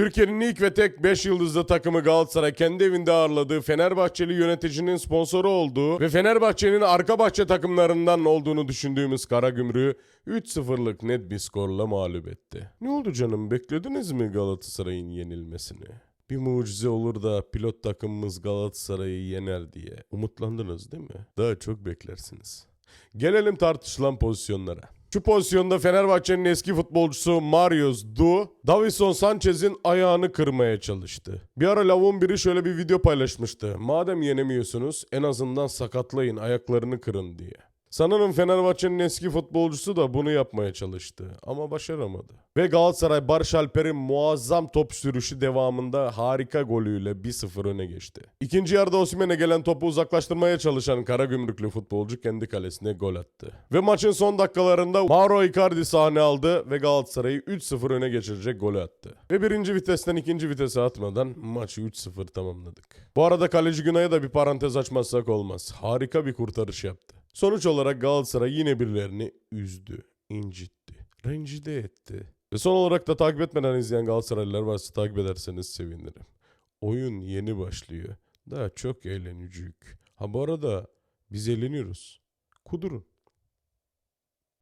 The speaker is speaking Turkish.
Türkiye'nin ilk ve tek 5 yıldızlı takımı Galatasaray kendi evinde ağırladığı Fenerbahçeli yöneticinin sponsoru olduğu ve Fenerbahçe'nin arka bahçe takımlarından olduğunu düşündüğümüz Karagümrük'ü 3-0'lık net bir skorla mağlup etti. Ne oldu canım beklediniz mi Galatasaray'ın yenilmesini? Bir mucize olur da pilot takımımız Galatasaray'ı yener diye umutlandınız değil mi? Daha çok beklersiniz. Gelelim tartışılan pozisyonlara. Şu pozisyonda Fenerbahçe'nin eski futbolcusu Marius Du, Davison Sanchez'in ayağını kırmaya çalıştı. Bir ara lavuğun biri şöyle bir video paylaşmıştı. Madem yenemiyorsunuz en azından sakatlayın ayaklarını kırın diye. Sanırım Fenerbahçe'nin eski futbolcusu da bunu yapmaya çalıştı ama başaramadı. Ve Galatasaray Barış Alper'in muazzam top sürüşü devamında harika golüyle 1-0 öne geçti. İkinci yarıda Osimhen'e gelen topu uzaklaştırmaya çalışan Karagümrüklü futbolcu kendi kalesine gol attı. Ve maçın son dakikalarında Mauro Icardi sahne aldı ve Galatasaray'ı 3-0 öne geçirecek golü attı. Ve birinci vitesten ikinci vitese atmadan maçı 3-0 tamamladık. Bu arada kaleci Günay'a da bir parantez açmazsak olmaz. Harika bir kurtarış yaptı. Sonuç olarak Galatasaray yine birilerini üzdü, incitti, rencide etti. Ve son olarak da takip etmeden izleyen Galatasaraylılar varsa takip ederseniz sevinirim. Oyun yeni başlıyor. Daha çok eğlenicik. Ha bu arada biz eğleniyoruz. Kudurun.